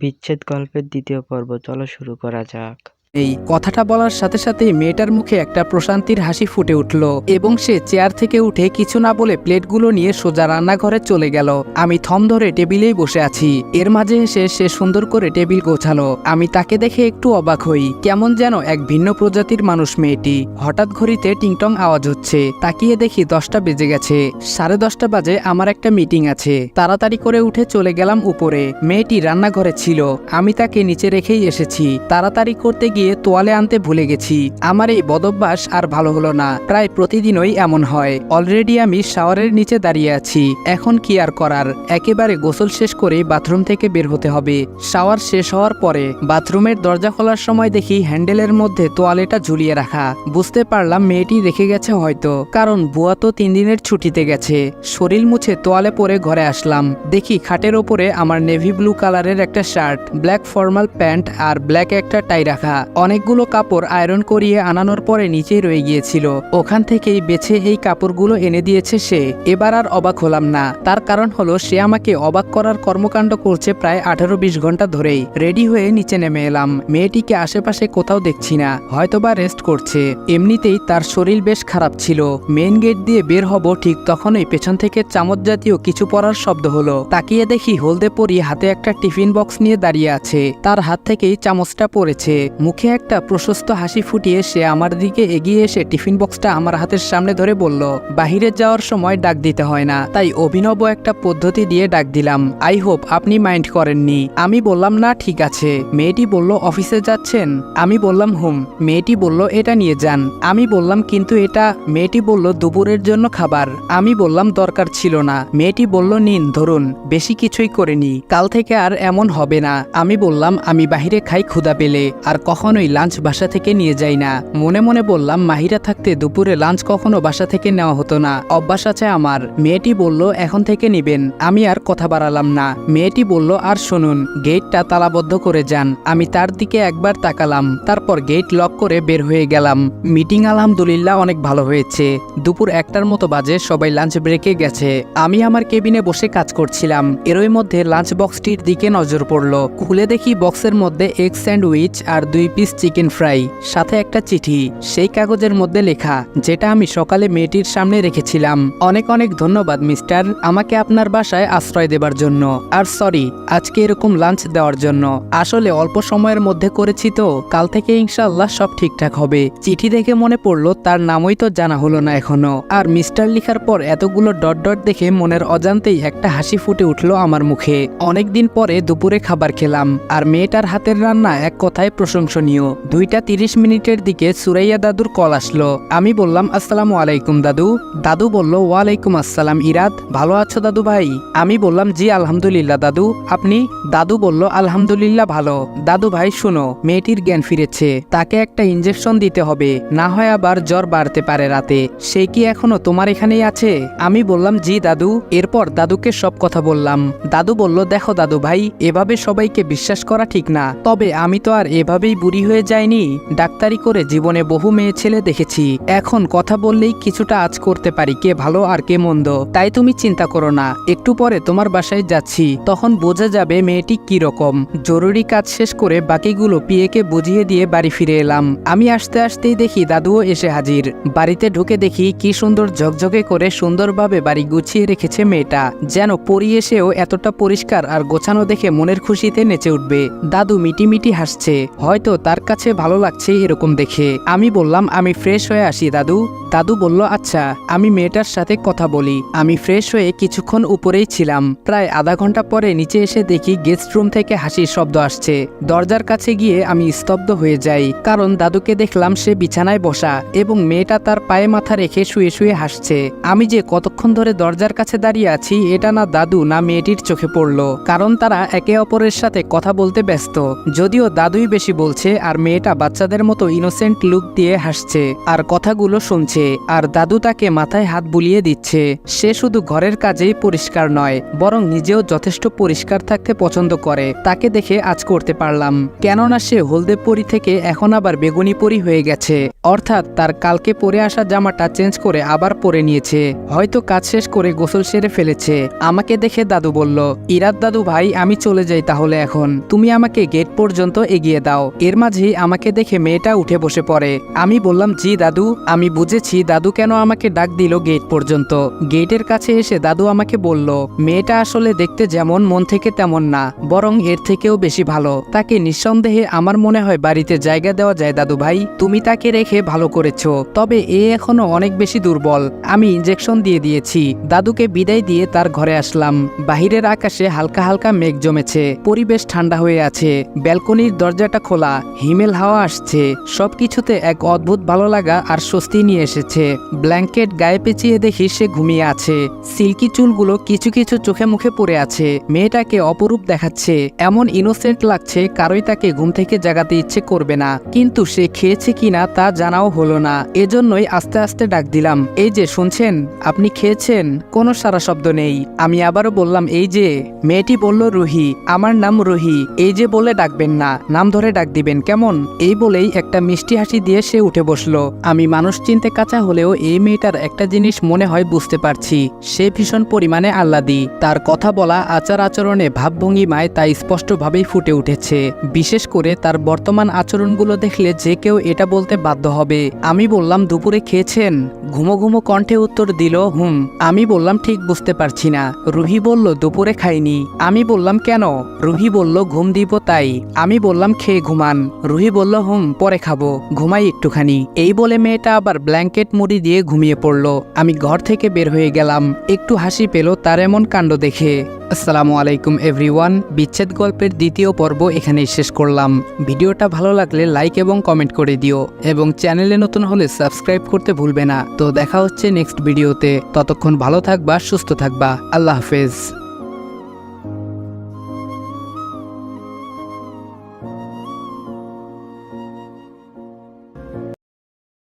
বিচ্ছেদ গল্পের দ্বিতীয় পর্ব চলো শুরু করা যাক। এই কথাটা বলার সাথে সাথে মেয়েটার মুখে একটা প্রশান্তির হাসি ফুটে উঠল এবং সে চেয়ার থেকে উঠে কিছু না বলে প্লেটগুলো নিয়ে সোজা রান্নাঘরে চলে গেল। আমি থম ধরে টেবিলেই বসে আছি। এর মাঝে এসে সে সুন্দর করে টেবিল গোছালো। আমি তাকে দেখে একটু অবাক হই। কেমন যেন এক ভিন্ন প্রজাতির মানুষ মেয়েটি। হঠাৎ ঘড়িতে টিংটং আওয়াজ হচ্ছে। তাকিয়ে দেখি দশটা বেজে গেছে। সাড়ে দশটা বাজে আমার একটা মিটিং আছে। তাড়াতাড়ি করে উঠে চলে গেলাম উপরে। মেয়েটি রান্নাঘরে ছিল। আমি তাকে নিচে রেখেই এসেছি। তাড়াতাড়ি করতে গিয়ে তোয়ালে আনতে ভুলে গেছি। আমার এই বদভ্যাস আর ভালো হলো না। প্রায় প্রতিদিনই এমন হয়। অলরেডি আমি শাওয়ারের নিচে দাঁড়িয়ে আছি। এখন কি আর করার? একেবারে গোসল শেষ করে বাথরুম থেকে বের হতে হবে। শাওয়ার শেষ হওয়ার পরে বাথরুমের দরজা খোলার সময় দেখি হ্যান্ডেলের মধ্যে তোয়ালেটা ঝুলিয়ে রাখা। বুঝতে পারলাম মেয়েটি রেখে গেছে হয়তো। কারণ বুয়া তো তিন দিনের ছুটিতে গেছে। শরীর মুছে তোয়ালে পরে ঘরে আসলাম। দেখি খাটের ওপরে আমার নেভি ব্লু কালারের একটা শার্ট, ব্ল্যাক ফর্মাল প্যান্ট আর ব্ল্যাক একটা টাই রাখা। অনেকগুলো কাপড় আয়রন করিয়ে আনানোর পরে নিচেই রয়ে গিয়েছিল। ওখান থেকেই বেছে এই কাপড়গুলো এনে দিয়েছে সে। এবার আর অবাক হলাম না। তার কারণ হলো, সে আমাকে অবাক করার কর্মকাণ্ড করছে প্রায় আঠারো বিশ ঘণ্টা ধরেই। রেডি হয়ে নিচে নেমে এলাম। মেয়েটিকে আশেপাশে কোথাও দেখছি না। হয়তোবা রেস্ট করছে। এমনিতেই তার শরীর বেশ খারাপ ছিল। মেন গেট দিয়ে বের হব ঠিক তখনই পেছন থেকে চামচ জাতীয় কিছু পড়ার শব্দ হলো। তাকিয়ে দেখি হলদে পরি হাতে একটা টিফিন বক্স নিয়ে দাঁড়িয়ে আছে। তার হাত থেকেই চামচটা পড়েছে। মুখে একটা প্রশস্ত হাসি ফুটিয়ে সে আমার দিকে এগিয়ে এসে টিফিন বক্সটা আমার হাতের সামনে ধরে বলল, বাহিরে যাওয়ার সময় ডাক দিতে হয় না। তাই অভিনব একটা পদ্ধতি দিয়ে ডাক দিলাম, আই হোপ আপনি মাইন্ড করেননি। আমি বললাম, না, ঠিক আছে। মেয়েটি বলল, অফিসে যাচ্ছেন? আমি বললাম, হুম। মেয়েটি বলল, এটা নিয়ে যান। আমি বললাম, কিন্তু এটা? মেয়েটি বলল, দুপুরের জন্য খাবার। আমি বললাম, দরকার ছিল না। মেয়েটি বলল, নিন, ধরুন, বেশি কিছুই করেনি। কাল থেকে আর এমন হবে না। আমি বললাম, আমি বাহিরে খাই ক্ষুদা পেলে। আর কখনোই লাঞ্চ বাসা থেকে নিয়ে যাই না। মনে মনে বললাম, মাহিরা থাকতে দুপুরে লাঞ্চ কখনো বাসা থেকে নেওয়া হতো না। অভ্যাস আছে আমার। মেয়েটি বলল, এখন থেকে নিবেন। আমি আর কথা বাড়ালাম না। মেয়েটি বলল, আর শুনুন, গেটটা তালাবদ্ধ করে যান। আমি তার দিকে একবার তাকালাম। তারপর গেট লক করে বের হয়ে গেলাম। মিটিং আলহামদুলিল্লাহ অনেক ভালো হয়েছে। দুপুর একটার মতো বাজে, সবাই লাঞ্চ ব্রেকে গেছে। আমি আমার কেবিনে বসে কাজ করছিলাম। এরই মধ্যে লাঞ্চ বক্সটির দিকে নজর পড়ল। খুলে দেখি বক্সের মধ্যে এগ স্যান্ডউইচ আর দুই পিস চিকেন ফ্রাই সাথে একটা চিঠি, সেই কাগজের মধ্যে লেখা, যেটা আমি সকালে মেয়েটির সামনে রেখেছিলাম। অনেক অনেক ধন্যবাদ মিস্টার আমাকে আপনার বাসায় আশ্রয় দেবার জন্য। আর সরি আজকে এরকম লাঞ্চ দেওয়ার জন্য। আসলে অল্প সময়ের মধ্যে করেছি তো, কাল থেকে ইনশাআল্লাহ সব ঠিকঠাক হবে। চিঠি দেখে মনে পড়ল, তার নামই তো জানা হলো না এখনও। আর মিস্টার লিখার পর এতগুলো ডট ডট দেখে মনের অজান্তেই একটা হাসি ফুটে উঠল আমার মুখে। অনেকদিন পরে দুপুরে খাবার খেলাম, আর মেয়েটার হাতের রান্না এক কথায় প্রশংসনীয়। দুইটা তিরিশ মিনিটের দিকে সুরাইয়া দাদুর কল আসলো। আমি বললাম, আসসালামু আলাইকুম দাদু। দাদু বলল, ওয়ালাইকুম আসসালাম ইরাদ, ভালো আছো দাদু ভাই? আমি বললাম, জি, আলহামদুলিল্লাহ দাদু। আপনি? দাদু বলল, আলহামদুলিল্লাহ ভালো। দাদু ভাই, শুনো, মেয়েটির জ্ঞান ফিরেছে। তাকে একটা ইঞ্জেকশন দিতে হবে। না হয় আবার জ্বর বাড়তে পারে রাতে। সে কি এখনও তোমার এখানেই আছে? আমি বললাম, জি দাদু। এরপর দাদুকে সব কথা বললাম। দাদু বলল, দেখো দাদু ভাই, এভাবে সবাইকে বিশ্বাস করা ঠিক না। তবে আমি তো আর এভাবেই বুড়ি হয়ে যাইনি ডাক্তারি করে জীবনে বহু মেয়ে ছেলে দেখেছি। এখন কথা বললেই কিছুটা আজ করতে পারি, কে ভালো আর কে মন্দ। তাই তুমি চিন্তা করো না, একটু পরে তোমার বাসায় যাচ্ছি। তখন বোঝা যাবে মেয়েটি কি রকম। জরুরি কাজ শেষ করে বাকিগুলো পিয়েকে বুঝিয়ে দিয়ে বাড়ি ফিরে এলাম। আমি আসতে আসতেই দেখি দাদুও এসে হাজির। বাড়িতে ঢুকে দেখি কি সুন্দর ঝকঝকে করে সুন্দরভাবে বাড়ি গুছিয়ে রেখেছে মেয়েটা। যেন পরি এসেও এতটা পরিষ্কার আর গোছানো দেখে মনের খুশিতে নেচে উঠবে। দাদু মিটি মিটি হাসছে। হয়তো তার কাছে ভালো লাগছে এরকম দেখে। আমি বললাম, আমি ফ্রেশ হয়ে আসি, দাদু। দাদু বলল আচ্ছা আমি মেয়েটার সাথে কথা বলি। আমি ফ্রেশ হয়ে কিছুক্ষণ উপরেই ছিলাম। প্রায় আধা ঘণ্টা পরে নিচে এসে দেখি গেস্ট রুম থেকে হাসির শব্দ আসছে। দরজার কাছে গিয়ে আমি স্তব্ধ হয়ে যাই, কারণ দাদুকে দেখলাম সে বিছানায় বসা এবং মেয়েটা তার পায়ে মাথা রেখে শুয়ে শুয়ে হাসছে। আমি যে কতক্ষণ ধরে দরজার কাছে দাঁড়িয়ে আছি, এটা না দাদু, না মেয়েটির চোখে পড়ল, কারণ তারা একে অপরের সাথে কথা বলতে ব্যস্ত। যদিও দাদুই বেশি বলছে দেখছে আর মেয়েটা বাচ্চাদের মতো ইনোসেন্ট লুক দিয়ে হাসছে, আর কথাগুলো শুনছে, আর দাদু তাকে মাথায় হাত বুলিয়ে দিচ্ছে। সে শুধু ঘরের কাজেই পরিষ্কার নয়, বরং নিজেও যথেষ্ট পরিষ্কার থাকতে পছন্দ করে। তাকে দেখে আজ করতে পারলাম। কেননা সে হলদে পরি থেকে এখন আবার বেগুনি পরি হয়ে গেছে। অর্থাৎ তার কালকে পরে আসা জামাটা চেঞ্জ করে আবার পরে নিয়েছে। হয়তো কাজ শেষ করে গোসল সেরে ফেলেছে। আমাকে দেখে দাদু বলল, ইরাদ দাদু ভাই, আমি চলে যাই তাহলে এখন। তুমি আমাকে গেট পর্যন্ত এগিয়ে দাও। এর মাঝেই আমাকে দেখে মেয়েটা উঠে বসে পড়ে। আমি বললাম, জি, দাদু। আমি বুঝেছি, দাদু কেন আমাকে ডাক দিল গেট পর্যন্ত। গেটের কাছে এসে দাদু আমাকে বলল, মেয়েটা আসলে দেখতে যেমন মন থেকে তেমন না, বরং এর থেকেও বেশি ভালো। তাকে নিঃসন্দেহে আমার মনে হয় বাড়িতে জায়গা দেওয়া যায়, দাদু ভাই। তুমি তাকে রেখে ভালো করেছ, তবে এ এখনও অনেক বেশি দুর্বল। আমি ইঞ্জেকশন দিয়ে দিয়েছি। দাদুকে বিদায় দিয়ে তার ঘরে আসলাম। বাহিরের আকাশে হালকা হালকা মেঘ জমেছে। পরিবেশ ঠান্ডা হয়ে আছে। ব্যালকনির দরজাটা খোলা। হিমেল হাওয়া আসছে। সবকিছুতে এক অদ্ভুত ভালো লাগা আর স্বস্তি নিয়ে এসেছে। ব্ল্যাঙ্কেট গায়ে পেঁচিয়ে দেখি সে ঘুমিয়ে আছে। সিল্কি চুলগুলো কিছু কিছু চোখে মুখে পড়ে আছে। মেয়েটাকে অপরূপ দেখাচ্ছে। এমন ইনোসেন্ট লাগছে, কারোই তাকে ঘুম থেকে জাগাতে ইচ্ছে করবে না। কিন্তু সে খেয়েছে কিনা তা জানাও হলো না। এজন্যই আস্তে আস্তে ডাক দিলাম। এই যে, শুনছেন? আপনি খেয়েছেন? কোনো সারা শব্দ নেই। আমি আবারও বললাম, এই যে, মেয়েটি বলল রুহি। আমার নাম রুহি। এই যে বলে ডাকবেন না। নাম ধরে ডাক দিবেন কেমন? এই বলেই একটা মিষ্টি হাসি দিয়ে সে উঠে বসল। আমি মানুষ চিনতে কাঁচা হলেও এই মেয়েটার একটা জিনিস মনে হয় বুঝতে পারছি। সে ভীষণ পরিমাণে আহ্লাদি। তার কথা বলা, আচার আচরণে ভাবভঙ্গিমায় তা স্পষ্টভাবেই ফুটে উঠেছে। বিশেষ করে তার বর্তমান আচরণগুলো দেখলে যে কেউ এটা বলতে বাধ্য হবে। আমি বললাম, দুপুরে খেয়েছেন? ঘুমো ঘুমো কণ্ঠে উত্তর দিল, হুম। আমি বললাম, ঠিক, বুঝতে পারছি না। রুহি বলল, দুপুরে খাইনি। আমি বললাম, কেন? রুহি বলল, ঘুম দিব তাই। আমি বললাম, খেয়ে ঘুমান। রুহি বলল হুম পরে খাব, ঘুমাই একটুখানি। এই বলে মেয়েটা আবার ব্ল্যাঙ্কেট মুড়ি দিয়ে ঘুমিয়ে পড়ল। আমি ঘর থেকে বের হয়ে গেলাম। একটু হাসি পেল তার এমন কাণ্ড দেখে। আসসালামু আলাইকুম এভরিওয়ান। বিচ্ছেদ গল্পের দ্বিতীয় পর্ব এখানেই শেষ করলাম। ভিডিওটা ভালো লাগলে লাইক এবং কমেন্ট করে দিও। এবং চ্যানেলে নতুন হলে সাবস্ক্রাইব করতে ভুলবে না। তো দেখা হচ্ছে নেক্সট ভিডিওতে। ততক্ষণ ভালো থাকবা, সুস্থ থাকবা। আল্লাহ হাফেজ।